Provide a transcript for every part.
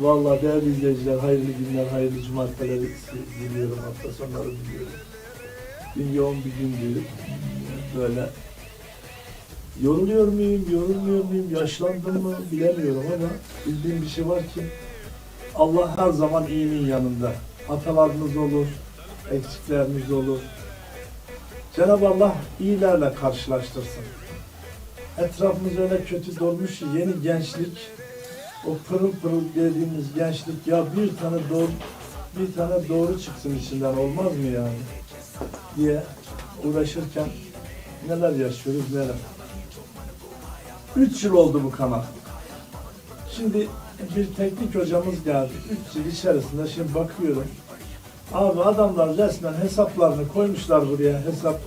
Vallahi değerli izleyiciler, hayırlı günler, hayırlı cumarteleri diliyorum, hafta sonları diliyorum. Dün yoğun bir gündü. Böyle yoruluyor muyum, yorulmuyor muyum, yaşlandım mı bilemiyorum ama bildiğim bir şey var ki Allah her zaman iyinin yanında. Hatalarımız olur, eksiklerimiz olur. Cenab-ı Allah iyilerle karşılaştırsın. Etrafımız öyle kötü dolmuş ki yeni gençlik, o pırıl pırıl dediğimiz gençlik ya bir tane doğru bir tane doğru çıksın içinden olmaz mı yani diye uğraşırken neler yaşıyoruz neler. Üç yıl oldu bu kanal. Şimdi bir teknik hocamız geldi. Üç yıl içerisinde şimdi bakıyorum. Abi adamlar resmen hesaplarını koymuşlar buraya hesap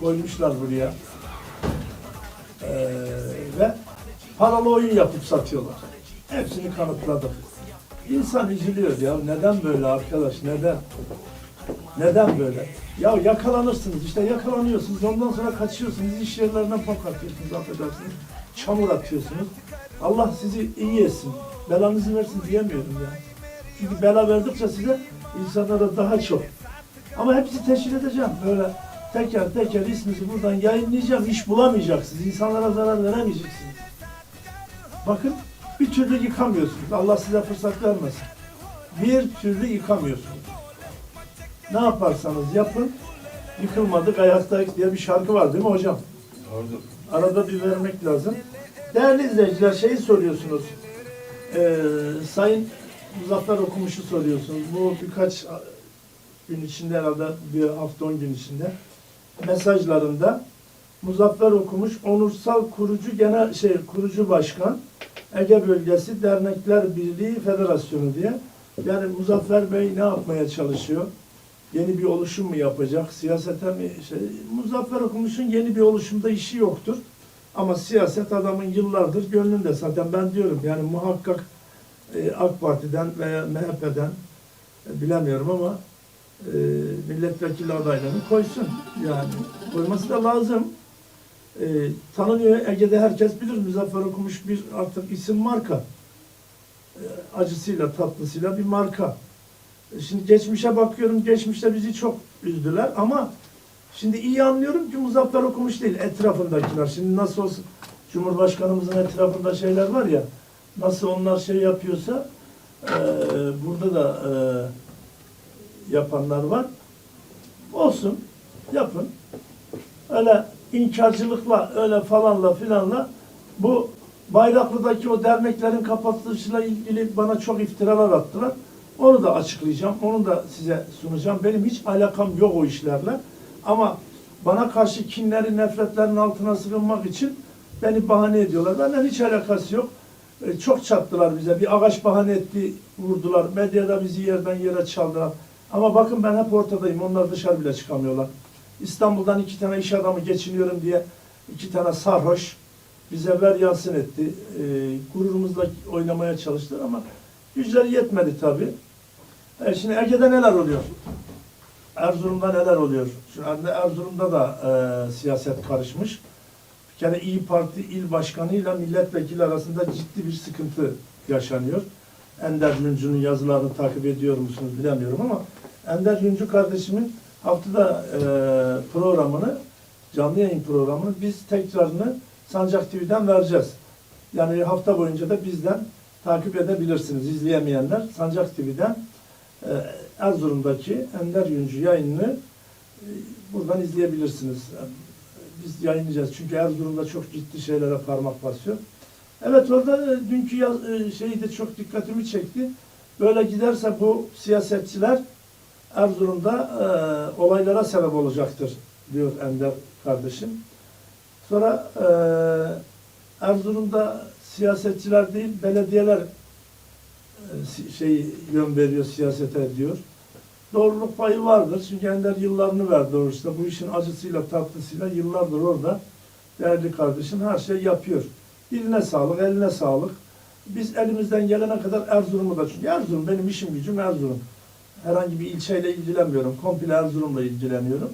koymuşlar buraya. Paralı oyun yapıp satıyorlar. Hepsini kanıtladım. İnsan üzülüyor ya. Neden böyle arkadaş? Neden? Neden böyle? Ya yakalanırsınız. işte yakalanıyorsunuz. Ondan sonra kaçıyorsunuz. iş yerlerinden pok atıyorsunuz. Affedersiniz. Çamur atıyorsunuz. Allah sizi iyi etsin. Belanızı versin diyemiyorum ya. Çünkü bela verdikçe size insanlara daha çok. Ama hepsi teşhir edeceğim. Böyle teker teker isminizi buradan yayınlayacağım. İş bulamayacaksınız. İnsanlara zarar veremeyeceksiniz. Bakın bir türlü yıkamıyorsunuz. Allah size fırsat vermesin. Bir türlü yıkamıyorsunuz. Ne yaparsanız yapın, yıkılmadık ayaktayız diye bir şarkı var değil mi hocam? Doğrudur. Arada bir vermek lazım. Değerli izleyiciler şeyi soruyorsunuz. Ee, Sayın Muzaffer Okumuş'u soruyorsunuz. Bu birkaç gün içinde herhalde bir hafta on gün içinde mesajlarında Muzaffer Okumuş onursal kurucu genel şey kurucu başkan Ege Bölgesi Dernekler Birliği Federasyonu diye. Yani Muzaffer Bey ne yapmaya çalışıyor? Yeni bir oluşum mu yapacak? Siyasete mi? Şey, Muzaffer Okumuş'un yeni bir oluşumda işi yoktur. Ama siyaset adamın yıllardır gönlünde. Zaten ben diyorum yani muhakkak e, AK Parti'den veya MHP'den e, bilemiyorum ama e, milletvekili adaylarını koysun. Yani koyması da lazım. E, tanınıyor Ege'de herkes bilir. Muzaffer Okumuş bir artık isim marka. E, acısıyla tatlısıyla bir marka. E, Şimdi geçmişe bakıyorum. Geçmişte bizi çok üzdüler ama şimdi iyi anlıyorum ki Muzaffer Okumuş değil. Etrafındakiler. Şimdi nasıl olsun Cumhurbaşkanımızın etrafında şeyler var ya nasıl onlar şey yapıyorsa e, burada da e, yapanlar var. Olsun. Yapın. Öyle inkarcılıkla öyle falanla filanla bu Bayraklı'daki o derneklerin kapatılışıyla ilgili bana çok iftiralar attılar. Onu da açıklayacağım. Onu da size sunacağım. Benim hiç alakam yok o işlerle. Ama bana karşı kinleri, nefretlerin altına sığınmak için beni bahane ediyorlar. Benden hiç alakası yok. E, Çok çattılar bize. Bir ağaç bahane etti, vurdular. Medyada bizi yerden yere çaldılar. Ama bakın ben hep ortadayım. Onlar dışarı bile çıkamıyorlar. İstanbul'dan iki tane iş adamı geçiniyorum diye iki tane sarhoş bize ver yansın etti. E, gururumuzla oynamaya çalıştılar ama güçleri yetmedi tabii. E, şimdi Ege'de neler oluyor? Erzurum'da neler oluyor? Anda Erzurum'da da e, siyaset karışmış. Bir kere İyi Parti il başkanıyla milletvekili arasında ciddi bir sıkıntı yaşanıyor. Ender Yüncü'nün yazılarını takip ediyor musunuz bilemiyorum ama Ender Yüncü kardeşimin haftada e, programını, canlı yayın programını biz tekrarını Sancak TV'den vereceğiz. Yani hafta boyunca da bizden takip edebilirsiniz. İzleyemeyenler Sancak TV'den e, Erzurum'daki Ender Yüncü yayınını e, buradan izleyebilirsiniz. Biz yayınlayacağız. Çünkü Erzurum'da çok ciddi şeylere parmak basıyor. Evet orada e, dünkü yaz, e, şeyi de çok dikkatimi çekti. Böyle giderse bu siyasetçiler Erzurum'da e, olaylara sebep olacaktır diyor Ender kardeşim. Sonra e, Erzurum'da siyasetçiler değil belediyeler e, şey yön veriyor siyasete diyor. Doğruluk payı vardır. Çünkü Ender yıllarını verdi o işte. Bu işin acısıyla tatlısıyla yıllardır orada. Değerli kardeşim her şey yapıyor. Diline sağlık, eline sağlık. Biz elimizden gelene kadar Erzurum'u da çünkü Erzurum benim işim gücüm Erzurum. Herhangi bir ilçeyle ilgilenmiyorum. Komple Erzurum'la ilgileniyorum.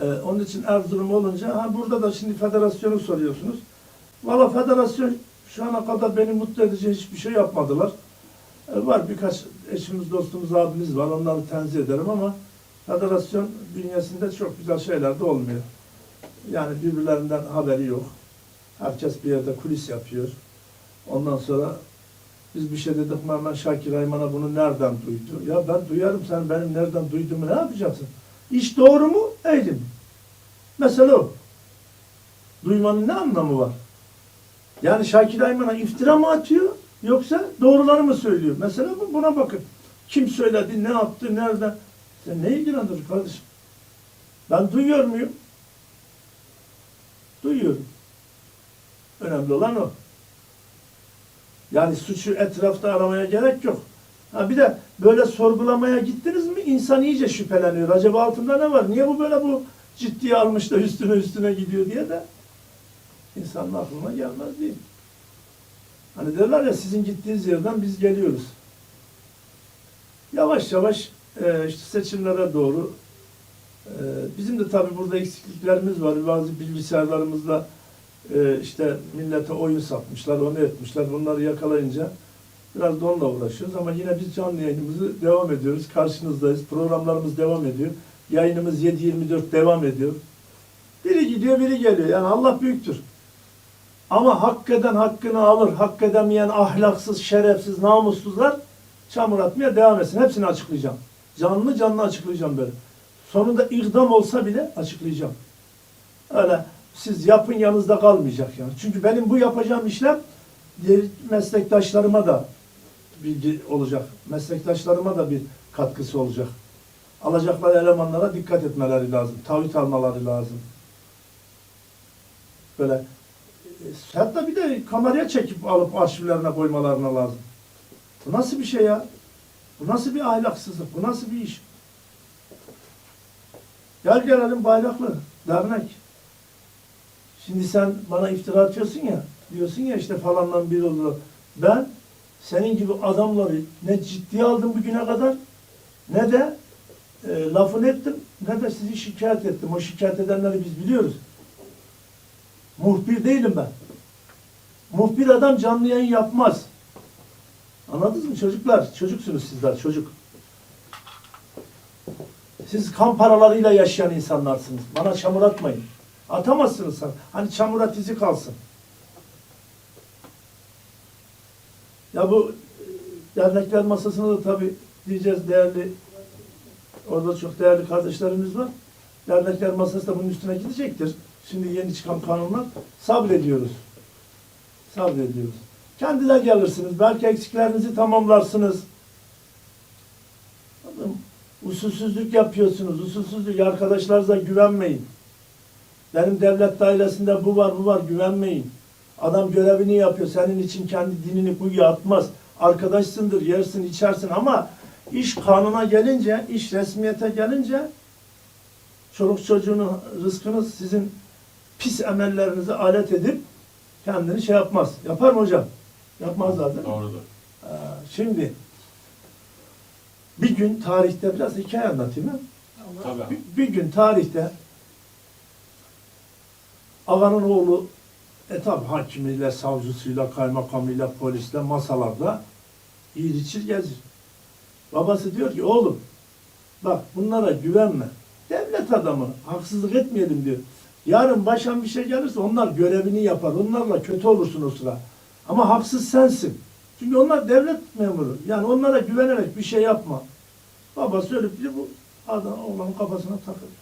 Ee, onun için Erzurum olunca ha burada da şimdi federasyonu soruyorsunuz. Valla federasyon şu ana kadar beni mutlu edici hiçbir şey yapmadılar. E, var birkaç eşimiz, dostumuz, abimiz var. Onları tenzih ederim ama federasyon bünyesinde çok güzel şeyler de olmuyor. Yani birbirlerinden haberi yok. Herkes bir yerde kulis yapıyor. Ondan sonra biz bir şey dedik mi Şakir Ayman'a bunu nereden duydu? Ya ben duyarım sen benim nereden duyduğumu ne yapacaksın? İş doğru mu? Eğri mi? Mesela o. Duymanın ne anlamı var? Yani Şakir Ayman'a iftira mı atıyor yoksa doğruları mı söylüyor? Mesela bu buna bakın. Kim söyledi, ne yaptı, nerede? Sen ne ilgilendirir kardeşim? Ben duyuyor muyum? Duyuyorum. Önemli olan o. Yani suçu etrafta aramaya gerek yok. Ha bir de böyle sorgulamaya gittiniz mi insan iyice şüpheleniyor. Acaba altında ne var? Niye bu böyle bu ciddiye almış da üstüne üstüne gidiyor diye de insanın aklına gelmez değil. Hani derler ya sizin gittiğiniz yerden biz geliyoruz. Yavaş yavaş e, işte seçimlere doğru e, bizim de tabii burada eksikliklerimiz var. Bazı bilgisayarlarımızda e, işte millete oyun satmışlar, onu etmişler. Bunları yakalayınca biraz da onunla uğraşıyoruz. Ama yine biz canlı yayınımızı devam ediyoruz. Karşınızdayız. Programlarımız devam ediyor. Yayınımız 7-24 devam ediyor. Biri gidiyor, biri geliyor. Yani Allah büyüktür. Ama hak eden hakkını alır. Hak edemeyen ahlaksız, şerefsiz, namussuzlar çamur atmaya devam etsin. Hepsini açıklayacağım. Canlı canlı açıklayacağım böyle. Sonunda irdam olsa bile açıklayacağım. Öyle siz yapın yanınızda kalmayacak yani. Çünkü benim bu yapacağım işlem diğer meslektaşlarıma da bilgi olacak. Meslektaşlarıma da bir katkısı olacak. Alacakları elemanlara dikkat etmeleri lazım. Taahhüt almaları lazım. Böyle e, hatta bir de kameraya çekip alıp arşivlerine koymalarına lazım. Bu nasıl bir şey ya? Bu nasıl bir ahlaksızlık? Bu nasıl bir iş? Gel gelelim bayraklı dernek. Şimdi sen bana iftira atıyorsun ya, diyorsun ya işte falandan bir olur. Ben senin gibi adamları ne ciddiye aldım bugüne kadar ne de e, lafını ettim ne de sizi şikayet ettim. O şikayet edenleri biz biliyoruz. Muhbir değilim ben. Muhbir adam canlı yayın yapmaz. Anladınız mı çocuklar? Çocuksunuz sizler, çocuk. Siz kan paralarıyla yaşayan insanlarsınız. Bana çamur atmayın. Atamazsınız sen. Hani çamur at izi kalsın. Ya bu e, dernekler masasına da tabii diyeceğiz değerli orada çok değerli kardeşlerimiz var. Dernekler masası da bunun üstüne gidecektir. Şimdi yeni çıkan kanunlar sabrediyoruz. Sabrediyoruz. Kendiler gelirsiniz. Belki eksiklerinizi tamamlarsınız. Usulsüzlük yapıyorsunuz. Usulsüzlük arkadaşlarınıza güvenmeyin. Benim devlet dairesinde bu var bu var güvenmeyin. Adam görevini yapıyor. Senin için kendi dinini kuyuya atmaz. Arkadaşsındır, yersin, içersin ama iş kanuna gelince, iş resmiyete gelince çoluk çocuğunun rızkını sizin pis emellerinizi alet edip kendini şey yapmaz. Yapar mı hocam? Yapmaz zaten. Doğrudur. Ee, Şimdi bir gün tarihte biraz hikaye anlatayım mı? Tabii. Bir, bir gün tarihte ağanın oğlu e hakimiyle, savcısıyla, kaymakamıyla, polisle masalarda iyi içir gezir. Babası diyor ki oğlum bak bunlara güvenme. Devlet adamı haksızlık etmeyelim diyor. Yarın başan bir şey gelirse onlar görevini yapar. Onlarla kötü olursun o sıra. Ama haksız sensin. Çünkü onlar devlet memuru. Yani onlara güvenerek bir şey yapma. Baba söyleyip diyor bu adam oğlanın kafasına takılır.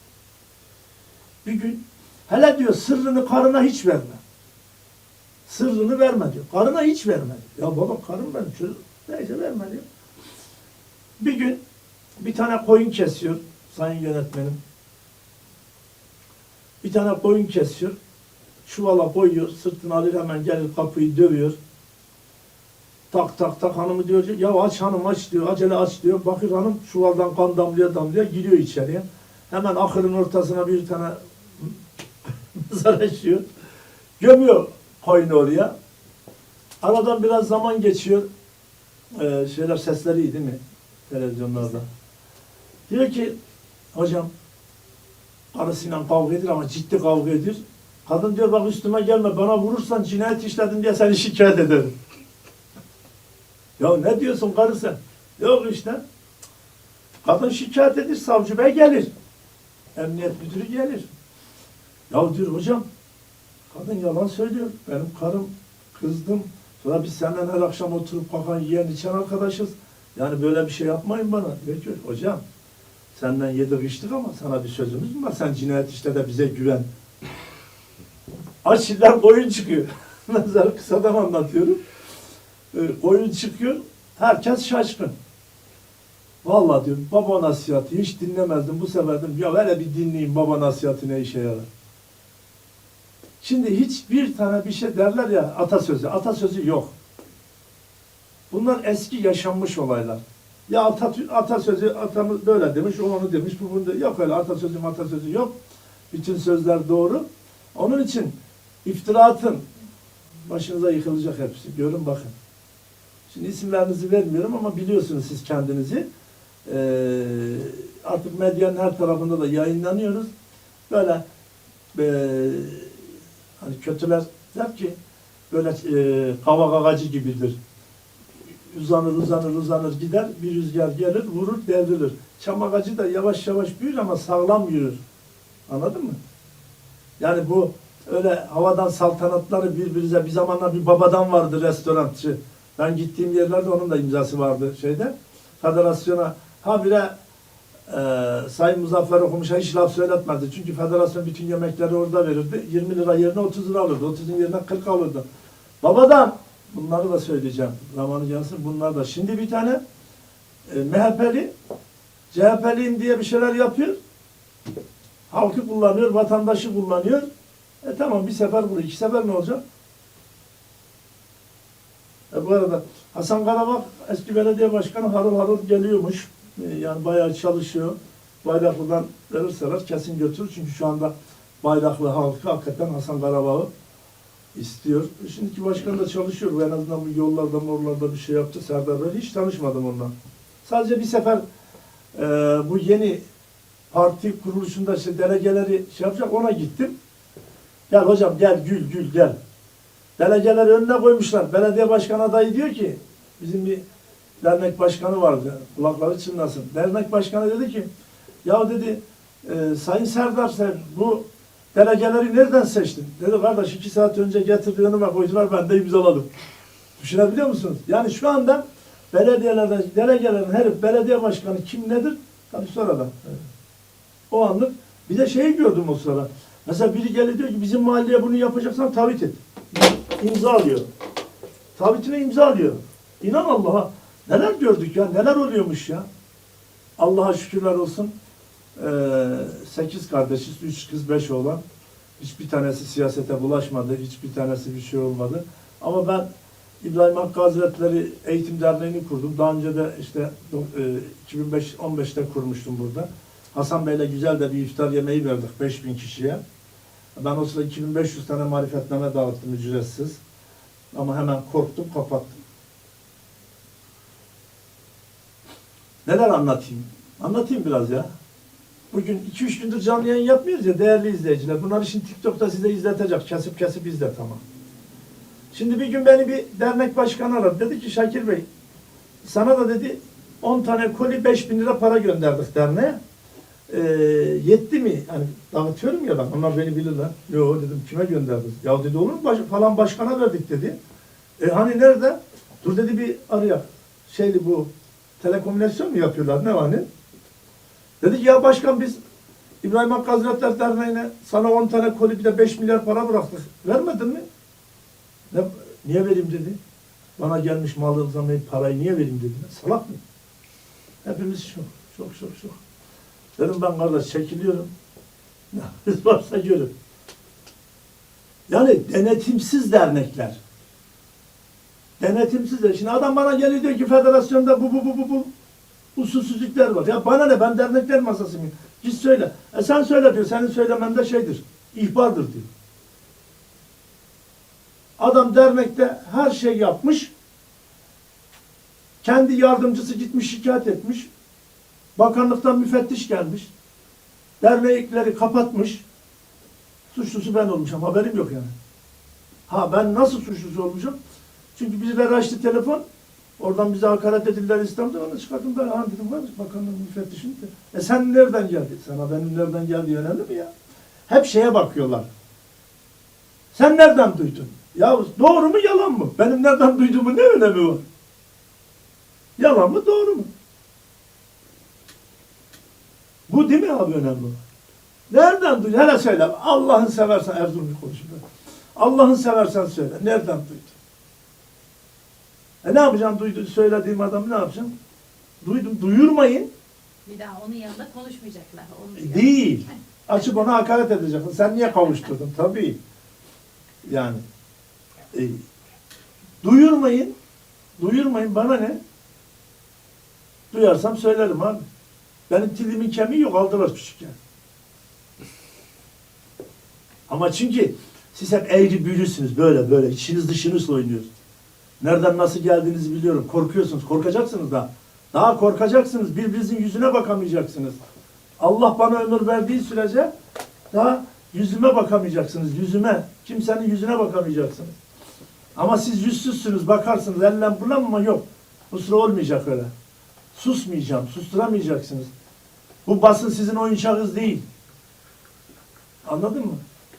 Bir gün hele diyor sırrını karına hiç verme. Sırrını verme diyor. Karına hiç verme diyor. Ya baba karım benim çocuk. Neyse verme diyor. Bir gün bir tane koyun kesiyor sayın yönetmenim. Bir tane koyun kesiyor. Çuvala koyuyor. Sırtını alır hemen gelir kapıyı dövüyor. Tak tak tak hanımı diyor ya aç hanım aç diyor. Acele aç diyor. Bakır hanım çuvaldan kan damlaya damlaya giriyor içeriye. Hemen ahırın ortasına bir tane mezar eşiyor. Gömüyor koyunu oraya. Aradan biraz zaman geçiyor. Ee, şeyler sesleri iyi değil mi? Televizyonlarda. Diyor ki hocam karısıyla kavga ediyor ama ciddi kavga ediyor. Kadın diyor bak üstüme gelme bana vurursan cinayet işledin diye seni şikayet ederim. ya ne diyorsun karı sen? Yok işte. Kadın şikayet edir, savcı bey gelir. Emniyet müdürü gelir. Ya diyor hocam, kadın yalan söylüyor. Benim karım, kızdım. Sonra biz senden her akşam oturup kakan yiyen içen arkadaşız. Yani böyle bir şey yapmayın bana. Diyor ki hocam, senden yedik içtik ama sana bir sözümüz mü var? Sen cinayet işte de bize güven. Açiller koyun çıkıyor. Nazar kısadan anlatıyorum. Ee, koyun çıkıyor. Herkes şaşkın. Vallahi diyorum baba nasihati hiç dinlemezdim. Bu sefer dedim ya hele bir dinleyin baba nasihati ne işe yarar. Şimdi hiçbir tane bir şey derler ya atasözü. Atasözü yok. Bunlar eski yaşanmış olaylar. Ya atatü, atasözü atamız böyle demiş, o onu demiş, bu bunu de- yok öyle atasözü atasözü yok. Bütün sözler doğru. Onun için iftiraatın başınıza yıkılacak hepsi. Görün bakın. Şimdi isimlerinizi vermiyorum ama biliyorsunuz siz kendinizi. Ee, artık medyanın her tarafında da yayınlanıyoruz. Böyle ee, hani kötüler der ki böyle e, kavak ağacı gibidir. Uzanır uzanır uzanır gider bir rüzgar gelir vurur devrilir. Çam ağacı da yavaş yavaş büyür ama sağlam yürür. Anladın mı? Yani bu öyle havadan saltanatları birbirinize bir zamanlar bir babadan vardı restorançı. Ben gittiğim yerlerde onun da imzası vardı şeyde. Federasyona habire e, Sayın Muzaffer Okumuş'a hiç laf söyletmezdi. Çünkü federasyon bütün yemekleri orada verirdi. 20 lira yerine 30 lira alırdı. 30'un yerine 40 alırdı. Babadan bunları da söyleyeceğim. Zamanı gelsin bunlar da. Şimdi bir tane e, MHP'li CHP'liyim diye bir şeyler yapıyor. Halkı kullanıyor, vatandaşı kullanıyor. E tamam bir sefer vurur. iki sefer ne olacak? E bu arada Hasan Karabak eski belediye başkanı harıl harıl geliyormuş. E, yani bayağı çalışıyor. Bayraklı'dan verirseler kesin götürür. Çünkü şu anda Bayraklı halkı hakikaten Hasan Karabak'ı istiyor. E, Şimdiki başkan da çalışıyor. En azından bu yollarda morlarda bir şey yaptı. Serdar Bey hiç tanışmadım ondan. Sadece bir sefer e, bu yeni parti kuruluşunda işte delegeleri şey yapacak ona gittim. Gel hocam gel gül gül gel. Delegeler önüne koymuşlar. Belediye başkanı adayı diyor ki bizim bir dernek başkanı vardı. Kulakları çınlasın. Dernek başkanı dedi ki ya dedi e, Sayın Serdar sen bu delegeleri nereden seçtin? Dedi kardeş iki saat önce getirdi önüme koydular ben de imzaladım. Düşünebiliyor musunuz? Yani şu anda belediyelerde delegelerin her belediye başkanı kim nedir? Tabii sonradan. O anlık bir de şeyi gördüm o sırada. Mesela biri geliyor diyor ki bizim mahalleye bunu yapacaksan taahhüt et. İmza alıyor. Taahhütüne imza alıyor. İnan Allah'a. Neler gördük ya, neler oluyormuş ya. Allah'a şükürler olsun. Ee, sekiz kardeşiz, üç kız, beş oğlan. Hiçbir tanesi siyasete bulaşmadı, hiçbir tanesi bir şey olmadı. Ama ben İbrahim Hakkı Hazretleri Eğitim Derneği'ni kurdum. Daha önce de işte e, 2005-15'te kurmuştum burada. Hasan Bey'le güzel de bir iftar yemeği verdik 5000 kişiye. Ben o sırada 2500 tane marifetname dağıttım ücretsiz. Ama hemen korktum, kapattım. Neler anlatayım? Anlatayım biraz ya. Bugün 2-3 gündür canlı yayın yapmıyoruz ya değerli izleyiciler. Bunları şimdi TikTok'ta size izletecek. Kesip kesip izle tamam. Şimdi bir gün beni bir dernek başkanı aradı. Dedi ki Şakir Bey sana da dedi 10 tane koli 5000 lira para gönderdik derneğe. Ee, yetti mi? Hani dağıtıyorum ya ben. Onlar beni bilirler. Yo dedim kime gönderdiniz? Ya dedi olur mu? Baş, falan başkana verdik dedi. E hani nerede? Dur dedi bir arayak. Şeyli bu telekomünikasyon mu yapıyorlar? Ne var ne? Dedi ki ya başkan biz İbrahim Hakkı Hazretleri Derneği'ne sana 10 tane koli bir de 5 milyar para bıraktık. Vermedin mi? Ne, niye vereyim dedi. Bana gelmiş malı zamayı parayı niye vereyim dedi. Salak mı? Hepimiz şok, şok, şok, şok. Dedim ben kardeş çekiliyorum. Ne varsa görün. Yani denetimsiz dernekler. Denetimsiz de. Şimdi adam bana geliyor diyor ki federasyonda bu bu bu bu bu usulsüzlükler var. Ya bana ne ben dernekler masası mıyım? Git söyle. E sen söyle diyor. Senin söylemen de şeydir. İhbardır diyor. Adam dernekte her şey yapmış. Kendi yardımcısı gitmiş şikayet etmiş. Bakanlıktan müfettiş gelmiş. Dernekleri kapatmış. Suçlusu ben olmuşum. Haberim yok yani. Ha ben nasıl suçlusu olmuşum? Çünkü bizler açtı telefon. Oradan bize hakaret edildiler İstanbul'da. Onu çıkarttım da ha dedim var bakanlığın müfettişim de. E sen nereden geldin? Sana benim nereden geldiği önemli mi ya? Hep şeye bakıyorlar. Sen nereden duydun? Ya doğru mu yalan mı? Benim nereden duyduğumun ne önemi var? Yalan mı doğru mu? Bu değil mi abi önemli? Nereden duydun? Hele söyle. Allah'ın seversen Erzurumlu konuşayım ben. Allah'ın seversen söyle. Nereden duydun? E ne yapacağım duydu, söylediğim adamı ne yapacağım? Duydum. Duyurmayın. Bir daha onun yanında konuşmayacaklar. Onun Değil. Açıp ona hakaret edeceksin. Sen niye kavuşturdun? Tabii. Yani. E, duyurmayın. Duyurmayın. Bana ne? Duyarsam söylerim abi. Benim dilimin kemiği yok. Aldılar küçükken. Ama çünkü siz hep eğri büyülüsünüz. Böyle böyle. İçiniz dışınızla oynuyorsunuz. Nereden nasıl geldiğinizi biliyorum. Korkuyorsunuz. Korkacaksınız da. Daha korkacaksınız. Birbirinizin yüzüne bakamayacaksınız. Allah bana ömür verdiği sürece daha yüzüme bakamayacaksınız. Yüzüme. Kimsenin yüzüne bakamayacaksınız. Ama siz yüzsüzsünüz. Bakarsınız. Ellen bulan ama yok. Sıra olmayacak öyle. Susmayacağım. Susturamayacaksınız. Bu basın sizin oyuncağınız değil. Anladın mı?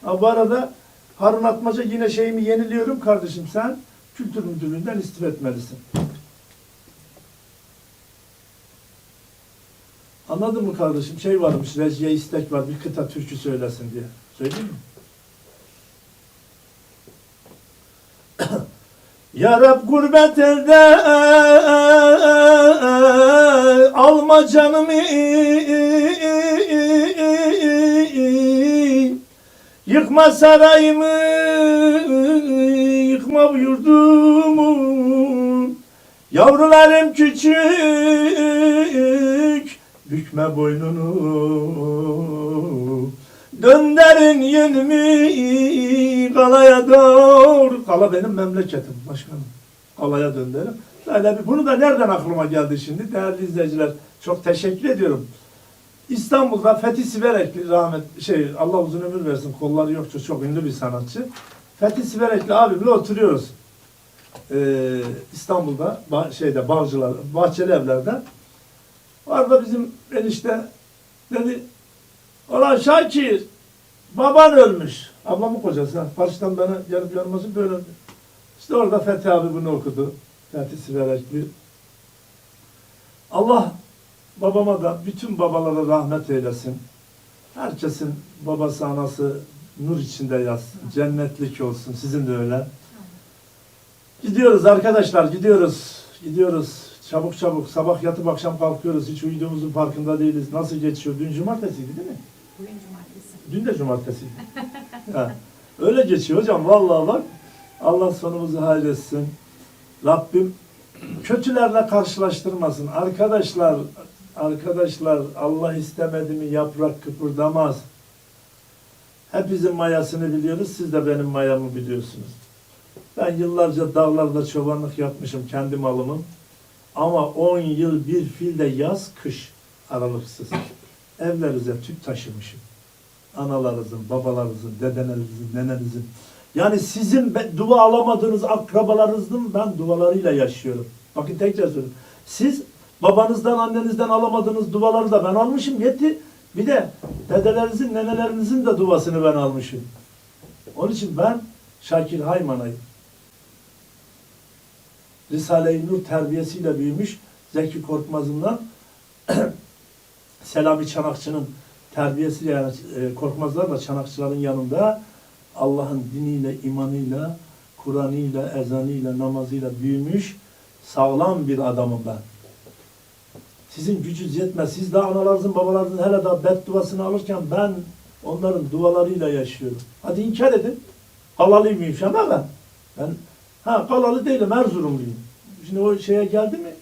Ha, bu arada Harun Atmaca yine şeyimi yeniliyorum kardeşim. Sen kültür müdürlüğünden istifa etmelisin. Anladın mı kardeşim? Şey varmış, Reziye istek var, bir kıta türkü söylesin diye. Söyleyeyim mi? Ya Rab gurbet elde alma canımı yıkma sarayımı yıkma yurdumu yavrularım küçük bükme boynunu Dönderin yönümü kalaya doğru. Kala benim memleketim başkanım. Kalaya dönderim. Böyle bir, bunu da nereden aklıma geldi şimdi değerli izleyiciler. Çok teşekkür ediyorum. İstanbul'da Fethi Siverekli rahmet şey Allah uzun ömür versin kolları yokça çok ünlü bir sanatçı. Fethi Siverekli abimle oturuyoruz. Ee, İstanbul'da bah- şeyde Bağcılar Bahçeli Evler'de. Orada bizim enişte dedi Ulan Şakir, baban ölmüş. Ablamın kocası. ha. Karşıdan bana gelip yanıması böyle. İşte orada Fethi abi bunu okudu. Fethi Siverekli. Allah babama da bütün babalara rahmet eylesin. Herkesin babası anası nur içinde yatsın. Cennetlik olsun. Sizin de öyle. Gidiyoruz arkadaşlar gidiyoruz. Gidiyoruz. Çabuk çabuk. Sabah yatıp akşam kalkıyoruz. Hiç uyuduğumuzun farkında değiliz. Nasıl geçiyor? Dün cumartesiydi değil mi? Bugün cumartesi. Dün de cumartesiydi. ha. Öyle geçiyor hocam. Vallahi bak. Allah sonumuzu hayretsin. Rabbim kötülerle karşılaştırmasın. Arkadaşlar, arkadaşlar Allah istemedi mi yaprak kıpırdamaz. Hepimizin mayasını biliyoruz. Siz de benim mayamı biliyorsunuz. Ben yıllarca dağlarda çobanlık yapmışım kendi malımın. Ama 10 yıl bir filde yaz kış aralıksız. Evlerinize tüp taşımışım. Analarınızın, babalarınızın, dedelerinizin, nenenizin. Yani sizin dua alamadığınız akrabalarınızın ben dualarıyla yaşıyorum. Bakın tekrar söylüyorum. Siz babanızdan, annenizden alamadığınız duaları da ben almışım. Yetti. Bir de dedelerinizin, nenelerinizin de duasını ben almışım. Onun için ben Şakir Haymanayım. Risale-i Nur terbiyesiyle büyümüş Zeki Korkmaz'ından Selami Çanakçı'nın terbiyesiyle yani e, Korkmazlarla Çanakçıların yanında Allah'ın diniyle, imanıyla, Kur'an'ıyla, ezanıyla, namazıyla büyümüş sağlam bir adamım ben. Sizin gücünüz yetmez. Siz de analarınızın, babalarınızın hele daha bedduasını alırken ben onların dualarıyla yaşıyorum. Hadi inkar edin. Halalıymışım ama ben. Ben ha Kalalı değilim, Erzurumluyum. Şimdi o şeye geldi mi?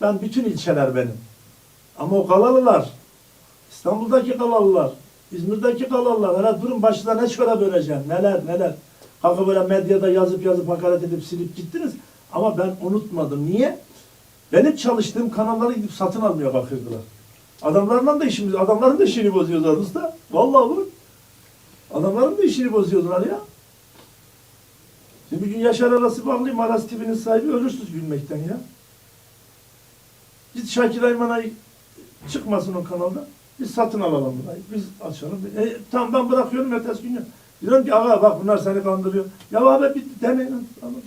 Ben bütün ilçeler benim. Ama o Kalalılar, İstanbul'daki Kalalılar, İzmir'deki Kalalılar, hele durun başına ne çıkara böleceğim, neler neler. Kalkıp böyle medyada yazıp yazıp hakaret edip silip gittiniz. Ama ben unutmadım. Niye? Benim çalıştığım kanalları gidip satın almaya bakırdılar. Adamlarla da işimiz, adamların da işini bozuyorlar usta. Vallahi bu. Adamların da işini bozuyorlar ya. Şimdi bir gün Yaşar Arası bağlayayım. Aras TV'nin sahibi ölürsüz gülmekten ya. Git Şakir Ayman'a çıkmasın o kanalda. Biz satın alalım burayı. Biz açalım. E, tamam ben bırakıyorum ertesi gün. Diyorum ki ağa bak bunlar seni kandırıyor. Ya abi bitti deneyin. Tamam.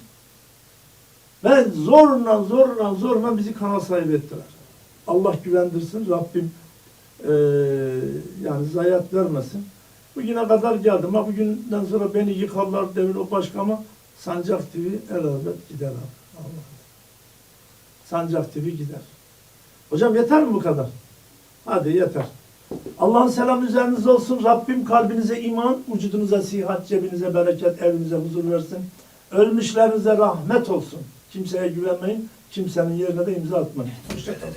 Ben zorla zorla zorla bizi kanal sahibi ettiler. Allah güvendirsin. Rabbim eee yani zayiat vermesin. Bugüne kadar geldim. Ama bugünden sonra beni yıkarlar devir o başka ama Sancak TV elbet gider abi. Allah. Sancak TV gider. Hocam yeter mi bu kadar? Hadi yeter. Allah'ın selamı üzerinize olsun. Rabbim kalbinize iman, vücudunuza sihat, cebinize bereket, evinize huzur versin. Ölmüşlerinize rahmet olsun. Kimseye güvenmeyin. Kimsenin yerine de imza atmayın. Hoşçakalın.